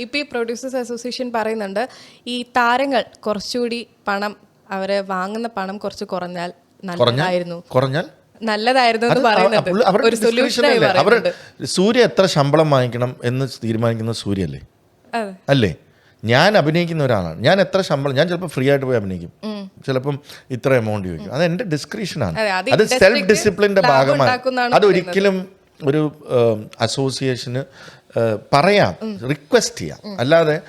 ഇപ്പം ഈ producers association പറയുന്നുണ്ട് ഈ താരങ്ങൾ കുറച്ചുകൂടി പണം അവർ വാങ്ങുന്ന പണം കുറച്ച് കുറഞ്ഞാൽ നല്ലതായിരുന്നു. കുറഞ്ഞാൽ? നല്ലതായിരുന്നു എന്ന് പറയുന്നത് ഒരു സൂര്യ എത്ര ശമ്പളം വാങ്ങിക്കണം എന്ന് തീരുമാനിക്കുന്നത് സൂര്യല്ലേ അതെ. അല്ലേ? ഞാൻ അഭിനയിക്കുന്ന ഒരാളാണ്. ഞാൻ എത്ര ശമ്പളം ഞാൻ ചിലപ്പോൾ ഫ്രീ ആയിട്ട് പോയി അഭിനയിക്കും. ചിലപ്പം ഇത്ര എമൗണ്ട് ചോദിക്കും. അത് എന്റെ ഡിസ്ക്രിപ്ഷനാണ് ആണ്. അത് സെൽഫ് ഡിസിപ്ലിന്റെ ഭാഗമാണ്. അത് അതൊരിക്കലും ഒരു അസോസിയേഷന് പറയാം റിക്വസ്റ്റ് ചെയ്യാം. അല്ലാതെ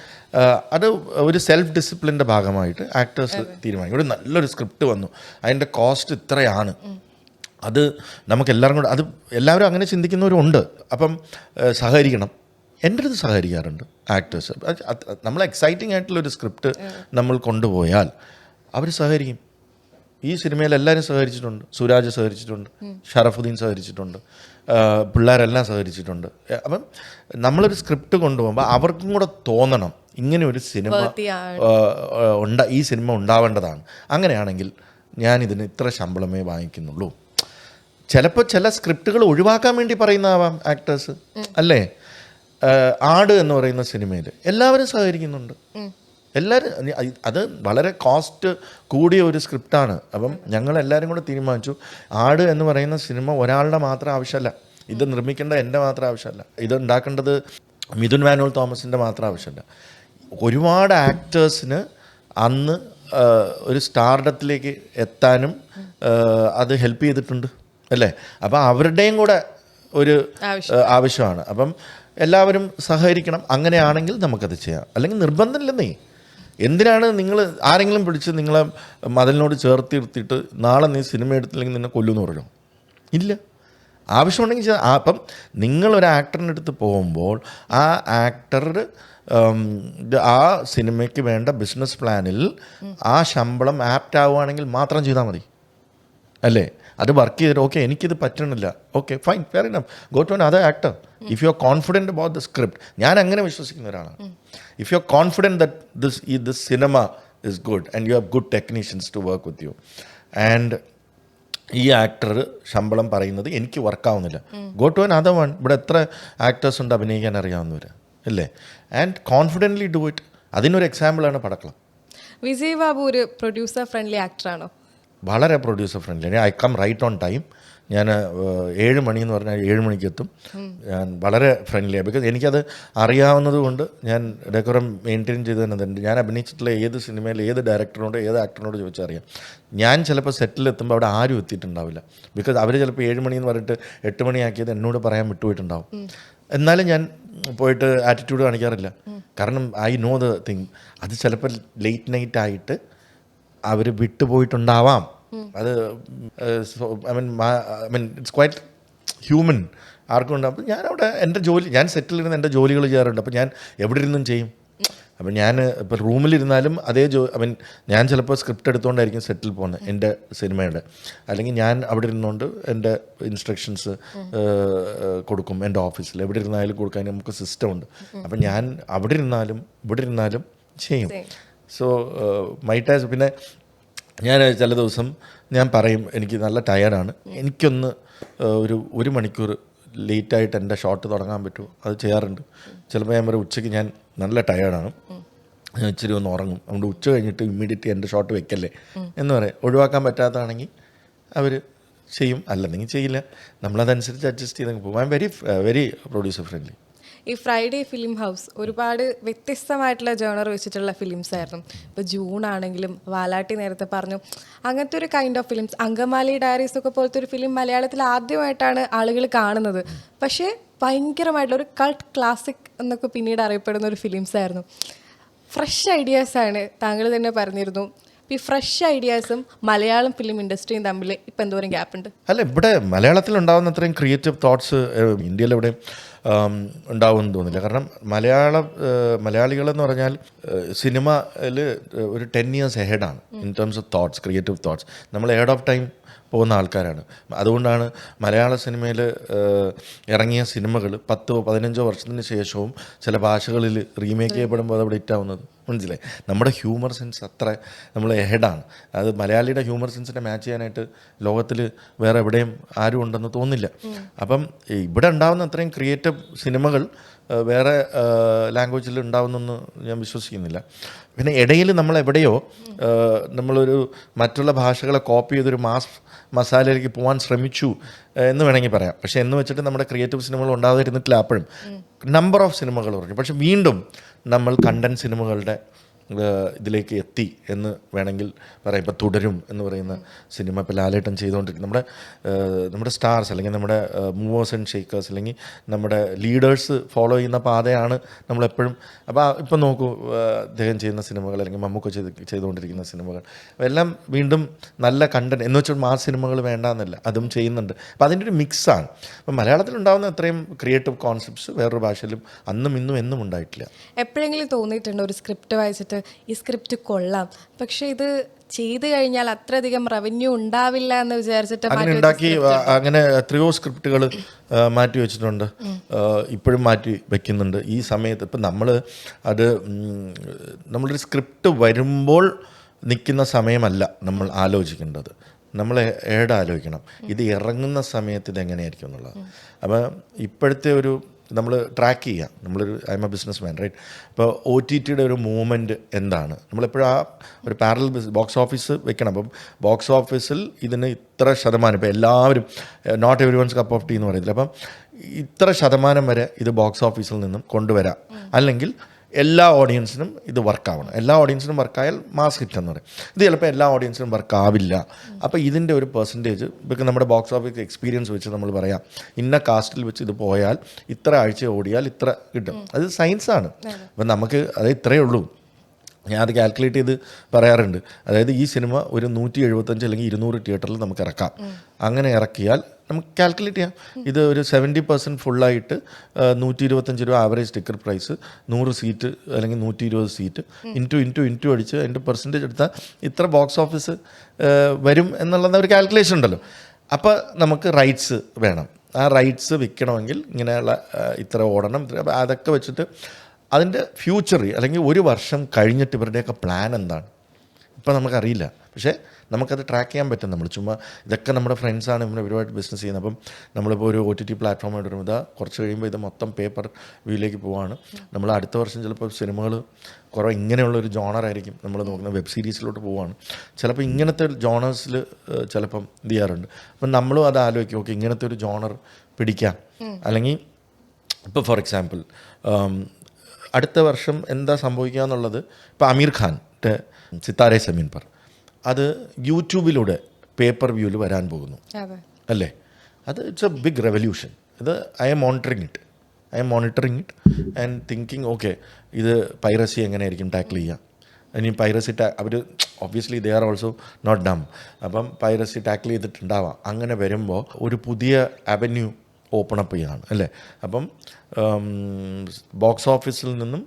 അത് ഒരു സെൽഫ് ഡിസിപ്ലിന്റെ ഭാഗമായിട്ട് ആക്ടേഴ്സ് തീരുമാനിക്കും. ഒരു നല്ലൊരു സ്ക്രിപ്റ്റ് വന്നു. അതിന്റെ കോസ്റ്റ് ഇത്രയാണ്. അത് നമുക്ക് എല്ലാവരും കൂടെ അത് എല്ലാവരും അങ്ങനെ ചിന്തിക്കുന്നവരുണ്ട്. അപ്പം സഹകരിക്കണം. എന്റെ അടുത്ത് സഹകരിക്കാറുണ്ട് ആക്ടേഴ്സ് നമ്മൾ എക്സൈറ്റിംഗ് ആയിട്ടുള്ളൊരു സ്ക്രിപ്റ്റ് നമ്മൾ കൊണ്ടുപോയാൽ അവർ സഹകരിക്കും. ഈ സിനിമയിൽ എല്ലാവരും സഹകരിച്ചിട്ടുണ്ട്. സുരാജ് സഹകരിച്ചിട്ടുണ്ട്. ഷറഫുദ്ദീൻ സഹകരിച്ചിട്ടുണ്ട്. പിള്ളേരെല്ലാം സഹകരിച്ചിട്ടുണ്ട്. അപ്പം നമ്മളൊരു സ്ക്രിപ്റ്റ് കൊണ്ടുപോകുമ്പോൾ അവർക്കും കൂടെ തോന്നണം ഇങ്ങനെ ഒരു സിനിമ ഉണ്ട ഈ സിനിമ ഉണ്ടാവേണ്ടതാണ്. അങ്ങനെയാണെങ്കിൽ ഞാൻ ഇതിന് ഇത്ര ശമ്പളമേ വാങ്ങിക്കുന്നുള്ളൂ. ചിലപ്പോൾ ചില സ്ക്രിപ്റ്റുകൾ ഒഴിവാക്കാൻ വേണ്ടി പറയുന്നതാവാം ആക്ടേഴ്സ് അല്ലേ? ആട് എന്ന് പറയുന്ന സിനിമയിൽ എല്ലാവരും സഹകരിക്കുന്നുണ്ട്. എല്ലാവരും അത് വളരെ കോസ്റ്റ് കൂടിയ ഒരു സ്ക്രിപ്റ്റാണ് അപ്പം ഞങ്ങൾ എല്ലാവരും കൂടെ തീരുമാനിച്ചു. ആട് എന്ന് പറയുന്ന സിനിമ ഒരാളുടെ മാത്രം ആവശ്യമല്ല. ഇത് നിർമ്മിക്കേണ്ട എന്റെ മാത്രം ആവശ്യമല്ല. ഇത് ഉണ്ടാക്കേണ്ടത് മിഥുൻ മാനുവൽ തോമസിന്റെ മാത്രം ആവശ്യമല്ല. ഒരുപാട് ആക്ടേഴ്സിന് അന്ന് ഒരു സ്റ്റാർഡത്തിലേക്ക് എത്താനും അത് ഹെൽപ്പ് ചെയ്തിട്ടുണ്ട്. അല്ലേ? അപ്പം അവരുടെയും കൂടെ ഒരു ആവശ്യമാണ്. അപ്പം എല്ലാവരും സഹകരിക്കണം. അങ്ങനെയാണെങ്കിൽ നമുക്കത് ചെയ്യാം. അല്ലെങ്കിൽ നിർബന്ധമില്ലെന്നേ. എന്തിനാണ് നിങ്ങൾ ആരെങ്കിലും പിടിച്ച് നിങ്ങളെ മതിലിനോട് ചേർത്ത് നിർത്തിയിട്ട് നാളെ നീ സിനിമ എടുത്തില്ലെങ്കിൽ നിന്നെ കൊല്ലുമെന്ന് പറഞ്ഞോ? ഇല്ല. ആവശ്യമുണ്ടെങ്കിൽ അപ്പം നിങ്ങളൊരു ആക്ടറിന്റെ അടുത്ത് പോകുമ്പോൾ ആ ആക്ടർ ആ സിനിമയ്ക്ക് വേണ്ട ബിസിനസ് പ്ലാനിൽ ആ ശമ്പളം ആപ്റ്റ് ആവുകയാണെങ്കിൽ മാത്രം ചെയ്താൽ മതി. അല്ലേ? അത് വർക്ക് ചെയ്തിട്ട് ഓക്കെ എനിക്കിത് പറ്റണില്ല. Okay fine fair enough go to other actor if you are confident about the script ഞാൻ അങ്ങനെ വിശ്വസിക്കുന്ന ഒരാളാണ്. If you are confident that this ഈ this cinema is good and you have good technicians to work with you and ഈ actor ശമ്പളം പറയുന്നത് എനിക്ക് വർക്കാവുന്നില്ല go to another one ഇവിടെ എത്ര ആക്ടേഴ്സ് ഉണ്ട് അഭിനയിക്കാൻ അറിയാവുന്നവർ അല്ലേ? ആൻഡ് കോൺഫിഡന്റ്ലി ഡു ഇറ്റ് അതിനൊരു എക്സാമ്പിളാണ് പടക്കളം. വിജയ് ബാബു ഒരു പ്രൊഡ്യൂസർ ഫ്രണ്ട്ലി ആക്ടറാണോ വളരെ producer friendly I come right on time ഞാൻ ഏഴ് മണി എന്ന് പറഞ്ഞാൽ ഏഴ് മണിക്ക് എത്തും. ഞാൻ വളരെ ഫ്രണ്ട്ലിയാണ് ബിക്കോസ് എനിക്കത് അറിയാവുന്നത് കൊണ്ട് ഞാൻ ഡെക്കോറം മെയിന്റെയിൻ ചെയ്ത് തന്നെ തന്നെ ഞാൻ അഭിനയിച്ചിട്ടുള്ള ഏത് സിനിമയിൽ ഏത് ഡയറക്ടറിനോട് ഏത് ആക്ടറിനോട് ചോദിച്ചാൽ അറിയാം. ഞാൻ ചിലപ്പോൾ സെറ്റിൽ എത്തുമ്പോൾ അവിടെ ആരും എത്തിയിട്ടുണ്ടാവില്ല. ബിക്കോസ് അവർ ചിലപ്പോൾ ഏഴ് മണി എന്ന് പറഞ്ഞിട്ട് എട്ട് മണിയാക്കിയത് എന്നോട് പറയാൻ വിട്ടുപോയിട്ടുണ്ടാവും. എന്നാലും ഞാൻ പോയിട്ട് ആറ്റിറ്റ്യൂഡ് കാണിക്കാറില്ല. കാരണം ഐ നോ ദ തിങ് അത് ചിലപ്പോൾ ലേറ്റ് നൈറ്റ് ആയിട്ട് അവർ വിട്ടുപോയിട്ടുണ്ടാവാം. അത് I mean I mean it's quite human ആർക്കും ഉണ്ടാവും. അപ്പം ഞാനവിടെ എന്റെ ജോലി ഞാൻ സെറ്റിൽ സെറ്റിലിരുന്ന് എന്റെ ജോലികൾ ചെയ്യാറുണ്ട്. അപ്പം ഞാൻ എവിടെ ഇരുന്നും ചെയ്യും. അപ്പം ഞാൻ ഇപ്പോൾ റൂമിലിരുന്നാലും അതേ ജോ ഐ മീൻ ഞാൻ ചിലപ്പോൾ സ്ക്രിപ്റ്റ് എടുത്തുകൊണ്ടായിരിക്കും സെറ്റിൽ പോകുന്നത് എന്റെ സിനിമയുടെ. അല്ലെങ്കിൽ ഞാൻ അവിടെ ഇരുന്നുകൊണ്ട് എന്റെ ഇൻസ്ട്രക്ഷൻസ് കൊടുക്കും എന്റെ ഓഫീസിൽ. എവിടെ ഇരുന്നാലും കൊടുക്കാൻ നമുക്ക് സിസ്റ്റം ഉണ്ട്. അപ്പം ഞാൻ അവിടെ ഇരുന്നാലും ഇവിടെ ഇരുന്നാലും ചെയ്യും. സോ മൈറ്റാസ് പിന്നെ ഞാൻ ചില ദിവസം ഞാൻ പറയും എനിക്ക് നല്ല ടയർഡാണ് എനിക്കൊന്ന് ഒരു ഒരു മണിക്കൂർ ലേറ്റായിട്ട് എന്റെ ഷോട്ട് തുടങ്ങാൻ പറ്റുമോ? അത് ചെയ്യാറുണ്ട്. ചിലപ്പോൾ ഞാൻ പറയും ഉച്ചയ്ക്ക് ഞാൻ നല്ല ടയർഡാണ് ഞാൻ ഇച്ചിരി ഒന്ന് ഉറങ്ങും. അതുകൊണ്ട് ഉച്ച കഴിഞ്ഞിട്ട് ഇമ്മീഡിയറ്റ്ലി എന്റെ ഷോട്ട് വെക്കല്ലേ? എന്ന് പറയും. ഒഴിവാക്കാൻ പറ്റാത്തതാണെങ്കിൽ അവർ ചെയ്യും. അല്ലെന്നെങ്കിൽ ചെയ്യില്ല. നമ്മളതനുസരിച്ച് അഡ്ജസ്റ്റ് ചെയ്ത് പോകും. I'm very very producer friendly ഈ ഫ്രൈഡേ ഫിലിം ഹൗസ് ഒരുപാട് വ്യത്യസ്തമായിട്ടുള്ള ജേണർ വെച്ചിട്ടുള്ള ഫിലിംസ് ആയിരുന്നു. ഇപ്പോൾ ജൂൺ ആണെങ്കിലും വാലാട്ടി നേരത്തെ പറഞ്ഞു. അങ്ങനത്തെ ഒരു kind of films Angamaly diaries ഒക്കെ പോലത്തെ ഒരു ഫിലിം മലയാളത്തിൽ ആദ്യമായിട്ടാണ് ആളുകൾ കാണുന്നത്. പക്ഷേ ഭയങ്കരമായിട്ടുള്ള ഒരു കൾട്ട് ക്ലാസിക് എന്നൊക്കെ പിന്നീട് അറിയപ്പെടുന്ന ഒരു ഫിലിംസ് ആയിരുന്നു. ഫ്രഷ് ഐഡിയാസാണ് താങ്കൾ തന്നെ പറഞ്ഞിരുന്നു. ഈ ഫ്രഷ് ഐഡിയാസും മലയാളം ഫിലിം ഇൻഡസ്ട്രിയും തമ്മിൽ ഇപ്പം എന്തോരം ഗ്യാപ്പ് ഉണ്ട്? അല്ല ഇവിടെ മലയാളത്തിൽ ഉണ്ടാകുന്ന അത്രയും ക്രിയേറ്റീവ് തോട്ട്സ് ഇന്ത്യയിൽ എവിടെയും ഉണ്ടാവുമെന്ന് തോന്നില്ല കാരണം മലയാള മലയാളികളെന്ന് പറഞ്ഞാൽ സിനിമയിൽ ഒരു ten years ഹെഡാണ് in terms of thoughts creative thoughts നമ്മൾ ഹെഡ് ഓഫ് ടൈം പോകുന്ന ആൾക്കാരാണ്. അതുകൊണ്ടാണ് മലയാള സിനിമയിൽ ഇറങ്ങിയ സിനിമകൾ പത്തോ പതിനഞ്ചോ വർഷത്തിന് ശേഷവും ചില ഭാഷകളിൽ റീമേക്ക് ചെയ്യപ്പെടുമ്പോൾ അത് അവിടെ ഹിറ്റാവുന്നത് മനസ്സിലായി. നമ്മുടെ ഹ്യൂമർ സെൻസ് അത്ര നമ്മൾ എഹഡാണ് അത് മലയാളിയുടെ ഹ്യൂമർ സെൻസിനെ മാച്ച് ചെയ്യാനായിട്ട് ലോകത്തിൽ വേറെ എവിടെയും ആരും ഉണ്ടെന്ന് തോന്നില്ല അപ്പം ഇവിടെ ഉണ്ടാകുന്ന അത്രയും ക്രിയേറ്റീവ് സിനിമകൾ വേറെ ലാംഗ്വേജിൽ ഉണ്ടാവുന്നെന്ന് ഞാൻ വിശ്വസിക്കുന്നില്ല. പിന്നെ ഇടയിൽ നമ്മൾ എവിടെയോ നമ്മളൊരു മറ്റുള്ള ഭാഷകളെ കോപ്പി ചെയ്തൊരു മാസ് മസാലയിലേക്ക് പോകാൻ ശ്രമിച്ചു എന്ന് വേണമെങ്കിൽ പറയാം. പക്ഷേ എന്ന് വെച്ചിട്ട് നമ്മുടെ ക്രിയേറ്റീവ് സിനിമകൾ ഉണ്ടാകാതിരുന്നിട്ടില്ല അപ്പോഴും. നമ്പർ ഓഫ് സിനിമകൾ പറഞ്ഞു. പക്ഷെ വീണ്ടും നമ്മൾ കണ്ടന്റ് സിനിമകളുടെ ഇതിലേക്ക് എത്തി എന്ന് വേണമെങ്കിൽ പറയാം. ഇപ്പം തുടരും എന്ന് പറയുന്ന സിനിമ ഇപ്പോൾ ലാലേട്ടൻ ചെയ്തുകൊണ്ടിരിക്കും നമ്മുടെ നമ്മുടെ സ്റ്റാർസ് അല്ലെങ്കിൽ നമ്മുടെ മൂവേഴ്സ് ആൻഡ് ഷേക്കേഴ്സ് അല്ലെങ്കിൽ നമ്മുടെ ലീഡേഴ്സ് ഫോളോ ചെയ്യുന്ന പാതയാണ് നമ്മളെപ്പോഴും. അപ്പോൾ ഇപ്പം നോക്കൂ അദ്ദേഹം ചെയ്യുന്ന സിനിമകൾ അല്ലെങ്കിൽ മമ്മൂക്ക ചെയ്ത് ചെയ്തുകൊണ്ടിരിക്കുന്ന സിനിമകൾ. എല്ലാം വീണ്ടും നല്ല കണ്ടന്റ് എന്ന് വെച്ചാൽ മാസ് സിനിമകൾ വേണ്ടാന്നല്ല അതും ചെയ്യുന്നുണ്ട്. അപ്പം അതിന്റെ ഒരു മിക്സാണ് അപ്പം മലയാളത്തിൽ ഉണ്ടാകുന്ന അത്രയും ക്രിയേറ്റീവ് കോൺസെപ്റ്റ്സ് വേറൊരു ഭാഷയിലും അന്നും ഇന്നും എന്നും ഉണ്ടായിട്ടില്ല. എപ്പോഴെങ്കിലും തോന്നിയിട്ടുണ്ട്? ഒരു സ്ക്രിപ്റ്റ് വായിച്ചിട്ട് ഈ സ്ക്രിപ്റ്റ് കൊള്ളാം. പക്ഷെ ഇത് ചെയ്തു കഴിഞ്ഞാൽ അത്രയധികം റവന്യൂ ഉണ്ടാവില്ല എന്ന് വിചാരിച്ചിട്ട് അങ്ങനെ ഉണ്ടാക്കി അങ്ങനെ എത്രയോ സ്ക്രിപ്റ്റുകൾ മാറ്റി വെച്ചിട്ടുണ്ട്. ഇപ്പോഴും മാറ്റി വെക്കുന്നുണ്ട്. ഈ സമയത്ത് ഇപ്പം നമ്മൾ അത് നമ്മളൊരു സ്ക്രിപ്റ്റ് വരുമ്പോൾ നിൽക്കുന്ന സമയമല്ല നമ്മൾ ആലോചിക്കേണ്ടത്. നമ്മൾ ഏടെ ആലോചിക്കണം ഇത് ഇറങ്ങുന്ന സമയത്ത് ഇത് എങ്ങനെയായിരിക്കും എന്നുള്ളത്. അപ്പോൾ ഇപ്പോഴത്തെ ഒരു നമ്മൾ ട്രാക്ക് ചെയ്യാം. നമ്മളൊരു I'm a business man right അപ്പോൾ ഒ ടി ടിയുടെ ഒരു മൂവ്മെന്റ് എന്താണ്? നമ്മളെപ്പോഴും ആ ഒരു പാരൽ ബോക്സ് ഓഫീസ് വെക്കണം. അപ്പം ബോക്സ് ഓഫീസിൽ ഇതിന് ഇത്ര ശതമാനം ഇപ്പോൾ എല്ലാവരും not every one's cup of tea എന്ന് പറയത്തില്ല അപ്പം ഇത്ര ശതമാനം വരെ ഇത് ബോക്സ് ഓഫീസിൽ നിന്നും കൊണ്ടുവരാം. അല്ലെങ്കിൽ എല്ലാ ഓഡിയൻസിനും ഇത് വർക്കാവണം എല്ലാ ഓഡിയൻസിനും വർക്കായാൽ മാസ് ഹിറ്റ് എന്ന് പറയും. ഇത് ചിലപ്പോൾ എല്ലാ ഓഡിയൻസിനും വർക്ക് ആവില്ല. അപ്പോൾ ഇതിന്റെ ഒരു പെർസെന്റേജ് ഇപ്പം നമ്മുടെ ബോക്സ് ഓഫീസ് എക്സ്പീരിയൻസ് വെച്ച് നമ്മൾ പറയാം. ഇന്ന കാസ്റ്റിൽ വെച്ച് ഇത് പോയാൽ ഇത്ര ആഴ്ച ഓടിയാൽ ഇത്ര കിട്ടും. അത് സയൻസാണ് അപ്പം നമുക്ക് അത് ഇത്രയേ ഉള്ളൂ. ഞാൻ അത് കാൽക്കുലേറ്റ് ചെയ്ത് പറയാറുണ്ട്. അതായത് ഈ സിനിമ ഒരു നൂറ്റി എഴുപത്തഞ്ച് അല്ലെങ്കിൽ ഇരുന്നൂറ് തിയേറ്ററിൽ നമുക്ക് ഇറക്കാം. അങ്ങനെ ഇറക്കിയാൽ നമുക്ക് കാൽക്കുലേറ്റ് ചെയ്യാം. ഇത് ഒരു സെവന്റി പെർസെന്റ് ഫുള്ളായിട്ട് നൂറ്റി ഇരുപത്തഞ്ച് രൂപ ആവറേജ് ടിക്കറ്റ് പ്രൈസ് നൂറ് സീറ്റ് അല്ലെങ്കിൽ നൂറ്റി ഇരുപത് സീറ്റ് ഇന്റു ഇന്റു ഇന്റു അടിച്ച് അതിന്റെ പെർസെന്റേജ് എടുത്താൽ ഇത്ര ബോക്സ് ഓഫീസ് വരും എന്നുള്ളത് ഒരു കാൽക്കുലേഷൻ ഉണ്ടല്ലോ. അപ്പോൾ നമുക്ക് റൈറ്റ്സ് വേണം. ആ റൈറ്റ്സ് വിൽക്കണമെങ്കിൽ ഇങ്ങനെയുള്ള ഇത്ര ഓടണം. അതൊക്കെ വെച്ചിട്ട് അതിന്റെ ഫ്യൂച്ചറിൽ അല്ലെങ്കിൽ ഒരു വർഷം കഴിഞ്ഞിട്ട് ഇവരുടെയൊക്കെ പ്ലാൻ എന്താണ്? ഇപ്പം നമുക്കറിയില്ല. പക്ഷേ നമുക്കത് ട്രാക്ക് ചെയ്യാൻ പറ്റും. നമ്മൾ ചുമ്മാ ഇതൊക്കെ നമ്മുടെ ഫ്രണ്ട്സാണ് ഇവിടെ ഒരുപാട് ബിസിനസ് ചെയ്യുന്നത്. അപ്പം നമ്മളിപ്പോൾ ഒരു ഒ ടി ടി പ്ലാറ്റ്ഫോമായിട്ട് വരുമ്പോൾ ഇതാ കുറച്ച് കഴിയുമ്പോൾ ഇത് മൊത്തം പേപ്പർ വ്യൂയിലേക്ക് പോവാണ്. നമ്മൾ അടുത്ത വർഷം ചിലപ്പോൾ സിനിമകൾ കുറേ ഇങ്ങനെയുള്ള ഒരു ജോണറായിരിക്കും നമ്മൾ നോക്കുന്നത്. വെബ് സീരീസിലോട്ട് പോവാണ്. ചിലപ്പോൾ ഇങ്ങനത്തെ ജോണേഴ്സിൽ ചിലപ്പം ഇത് ചെയ്യാറുണ്ട്. അപ്പം നമ്മളും അത് ആലോചിക്കും. ഓക്കെ ഇങ്ങനത്തെ ഒരു ജോണർ പിടിക്കാം. അല്ലെങ്കിൽ ഇപ്പോൾ ഫോർ എക്സാമ്പിൾ അടുത്ത വർഷം എന്താ സംഭവിക്കുക എന്നുള്ളത് ഇപ്പോൾ അമീർ ഖാൻ സിത്താരെ സമീൻ പർ അത് യൂട്യൂബിലൂടെ പേപ്പർ വ്യൂവിൽ വരാൻ പോകുന്നു. അല്ലേ? അത് ഇറ്റ്സ് എ ബിഗ് റെവല്യൂഷൻ. ഇത് I'm monitoring it. I'm monitoring it and thinking okay ഇത് പൈറസി എങ്ങനെയായിരിക്കും ടാക്കിൾ ചെയ്യുക ഇനി പൈറസി ടാ അവർ obviously they are also not dumb. അപ്പം പൈറസി ടാക്കിൾ ചെയ്തിട്ടുണ്ടാവാം. അങ്ങനെ വരുമ്പോൾ ഒരു പുതിയ അവന്യൂ ഓപ്പൺ അപ്പ് ചെയ്യാണ് അല്ലേ? അപ്പം ബോക്സ് ഓഫീസിൽ നിന്നും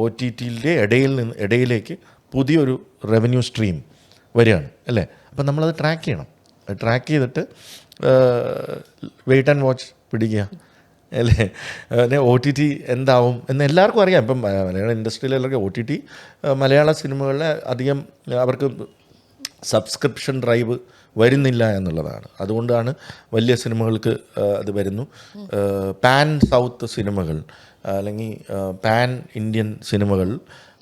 ഒ ടി ടിയിലെ ഇടയിൽ നിന്ന് ഇടയിലേക്ക് പുതിയൊരു റവന്യൂ സ്ട്രീം വരികയാണ് അല്ലേ? അപ്പം നമ്മളത് ട്രാക്ക് ചെയ്യണം. ട്രാക്ക് ചെയ്തിട്ട് വെയിറ്റ് ആൻഡ് വാച്ച് പിടിക്കുക അല്ലേ? ഒ ടി ടി എന്താവും എന്ന് എല്ലാവർക്കും അറിയാം. ഇപ്പം മലയാള മലയാള ഇൻഡസ്ട്രിയിലെല്ലാവർക്കും ഒ ടി ടി മലയാള സിനിമകളെ അധികം അവർക്ക് സബ്സ്ക്രിപ്ഷൻ ഡ്രൈവ് വരുന്നില്ല എന്നുള്ളതാണ്. അതുകൊണ്ടാണ് വലിയ സിനിമകൾക്ക് അത് വരുന്നു. പാൻ സൗത്ത് സിനിമകൾ അല്ലെങ്കിൽ പാൻ ഇന്ത്യൻ സിനിമകൾ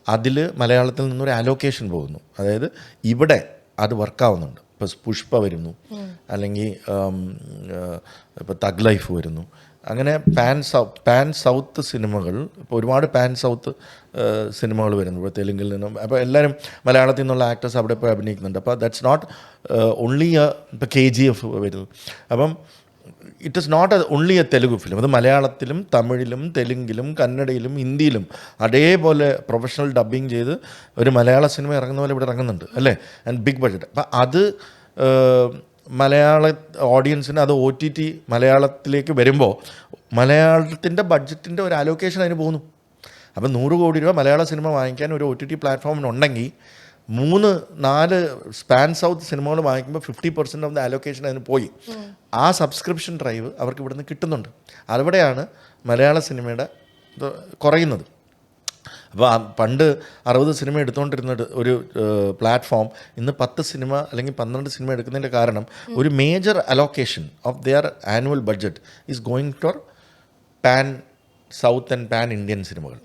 അതിൽ മലയാളത്തിൽ നിന്നൊരു അലോക്കേഷൻ പോകുന്നു. അതായത് ഇവിടെ അത് വർക്കാവുന്നുണ്ട്. ഇപ്പോൾ പുഷ്പ വരുന്നു. അല്ലെങ്കിൽ ഇപ്പോൾ തഗ് ലൈഫ് വരുന്നു. അങ്ങനെ പാൻ സൗത്ത് പാൻ സൗത്ത് സിനിമകൾ ഇപ്പോൾ ഒരുപാട് പാൻ സൗത്ത് സിനിമകൾ വരുന്നു ഇപ്പോൾ തെലുങ്കിൽ നിന്നും അപ്പോൾ എല്ലാവരും മലയാളത്തിൽ നിന്നുള്ള ആക്ടേഴ്സ് അവിടെ പോയി അഭിനയിക്കുന്നുണ്ട്. അപ്പോൾ ദാറ്റ്സ് നോട്ട് ഓൺലി എ ഇപ്പോൾ കെ ജി എഫ് വരുന്നു. അപ്പം it is not only a Telugu film അത് മലയാളത്തിലും തമിഴിലും തെലുങ്കിലും കന്നഡയിലും ഹിന്ദിയിലും അതേപോലെ പ്രൊഫഷണൽ ഡബ്ബിങ് ചെയ്ത് ഒരു മലയാള സിനിമ ഇറങ്ങുന്ന പോലെ ഇവിടെ ഇറങ്ങുന്നുണ്ട് അല്ലേ? ആൻഡ് ബിഗ് ബഡ്ജറ്റ് അപ്പം അത് മലയാള ഓഡിയൻസിന് അത് ഒ ടി ടി മലയാളത്തിലേക്ക് വരുമ്പോൾ മലയാളത്തിന്റെ ബഡ്ജറ്റിന്റെ ഒരു അലോക്കേഷൻ അതിന് പോകുന്നു. അപ്പം നൂറ് കോടി രൂപ മലയാള സിനിമ വാങ്ങിക്കാൻ ഒരു ഒ ടി ടി പ്ലാറ്റ്ഫോമിനുണ്ടെങ്കിൽ മൂന്ന് നാല് സ്പാൻ സൗത്ത് സിനിമകൾ വാങ്ങിക്കുമ്പോൾ fifty percent of the allocation അതിന് പോയി. ആ സബ്സ്ക്രിപ്ഷൻ ഡ്രൈവ് അവർക്ക് ഇവിടുന്ന് കിട്ടുന്നുണ്ട്. അവിടെയാണ് മലയാള സിനിമയുടെ കുറയുന്നത്. അപ്പോൾ പണ്ട് അറുപത് സിനിമ എടുത്തുകൊണ്ടിരുന്ന ഒരു പ്ലാറ്റ്ഫോം ഇന്ന് പത്ത് സിനിമ അല്ലെങ്കിൽ പന്ത്രണ്ട് സിനിമ എടുക്കുന്നതിന്റെ കാരണം ഒരു major allocation of their annual budget is going to pan south and pan Indian സിനിമകൾ